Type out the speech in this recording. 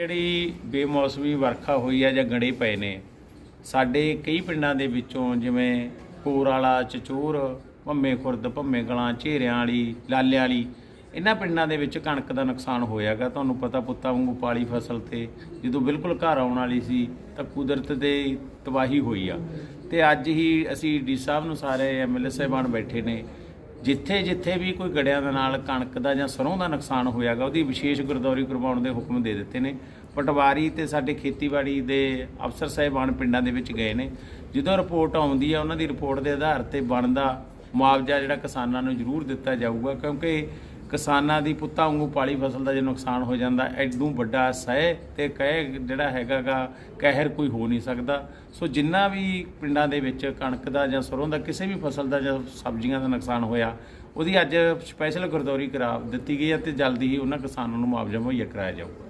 ਜਿਹੜੀ ਬੇਮੌਸਮੀ ਵਰਖਾ ਹੋਈ ਆ ਜਾਂ ਗੜੇ ਪਏ ਨੇ, ਸਾਡੇ ਕਈ ਪਿੰਡਾਂ ਦੇ ਵਿੱਚੋਂ ਜਿਵੇਂ ਕੋਰ ਵਾਲਾ ਚਚੂਰ ਭੰਮੇ ਖੁਰਦ ਭੰਮੇ ਗਲਾਂ ਝੇਰਿਆਂ ਵਾਲੀ ਲਾਲਿਆਂ ਵਾਲੀ, ਇਹਨਾਂ ਪਿੰਡਾਂ ਦੇ ਵਿੱਚ ਕਣਕ ਦਾ ਨੁਕਸਾਨ ਹੋਇਆਗਾ ਤੁਹਾਨੂੰ ਪਤਾ ਪੁੱਤਾਂ ਵਾਂਗੂ ਪਾਲੀ ਫਸਲ ਤੇ ਜਦੋਂ ਬਿਲਕੁਲ ਘਰ ਆਉਣ ਵਾਲੀ ਸੀ ਤਾਂ ਕੁਦਰਤ ਦੇ ਤਬਾਹੀ ਹੋਈ ਆ। ਤੇ ਅੱਜ ਹੀ ਅਸੀਂ ਡੀ ਸਾਹਿਬ ਨੂੰ ਸਾਰੇ ਐਮਐਲਏ ਸਾਹਿਬਾਨ ਬੈਠੇ ਨੇ ਜਿੱਥੇ ਜਿੱਥੇ ਵੀ ਕੋਈ ਗੜਿਆਂ ਦੇ ਨਾਲ, ਕਣਕ ਦਾ ਜਾਂ ਸਰੋਂ ਦਾ ਨੁਕਸਾਨ ਹੋਇਆਗਾ, ਉਹਦੀ ਵਿਸ਼ੇਸ਼ ਗਰਦੌਰੀ ਕਰਵਾਉਣ ਦੇ ਹੁਕਮ ਦੇ ਦਿੱਤੇ ਨੇ। ਪਟਵਾਰੀ ਤੇ ਸਾਡੇ ਖੇਤੀਬਾੜੀ ਦੇ ਅਫਸਰ ਸਾਹਿਬਾਨ ਪਿੰਡਾਂ ਦੇ ਵਿੱਚ ਗਏ ਨੇ। ਜਦੋਂ ਰਿਪੋਰਟ ਆਉਂਦੀ ਹੈ ਉਹਨਾਂ ਦੀ ਰਿਪੋਰਟ ਦੇ ਆਧਾਰ ਤੇ ਬਣਦਾ ਮੁਆਵਜ਼ਾ ਜਿਹੜਾ ਕਿਸਾਨਾਂ ਨੂੰ ਜ਼ਰੂਰ ਦਿੱਤਾ ਜਾਊਗਾ, ਕਿਉਂਕਿ ਕਿਸਾਨਾਂ ਦੀ ਪੁੱਤਾਂ ਵਾਂਗੂ ਪਾਲੀ ਫਸਲ ਦਾ ਜੇ ਨੁਕਸਾਨ ਹੋ ਜਾਂਦਾ, ਐਡੂ ਵੱਡਾ ਸਹਿ ਤੇ ਕਹਿ ਜਿਹੜਾ ਹੈਗਾਗਾ ਕਹਿਰ ਕੋਈ ਹੋ ਨਹੀਂ ਸਕਦਾ। ਸੋ ਜਿੰਨਾ ਵੀ ਪਿੰਡਾਂ ਦੇ ਵਿੱਚ ਕਣਕ ਦਾ ਜਾਂ ਸਰੋਂ ਦਾ ਕਿਸੇ ਵੀ ਫਸਲ ਦਾ ਜਾਂ ਸਬਜ਼ੀਆਂ ਦਾ ਨੁਕਸਾਨ ਹੋਇਆ, ਉਹਦੀ ਅੱਜ ਸਪੈਸ਼ਲ ਗਰਦੌਰੀ ਕਰਾ ਦਿੱਤੀ ਗਈ ਹੈ ਤੇ ਜਲਦੀ ਹੀ ਉਹਨਾਂ ਕਿਸਾਨਾਂ ਨੂੰ ਮੁਆਵਜ਼ਾ ਮੁਹੱਈਆ ਕਰਾਇਆ ਜਾਊਗਾ।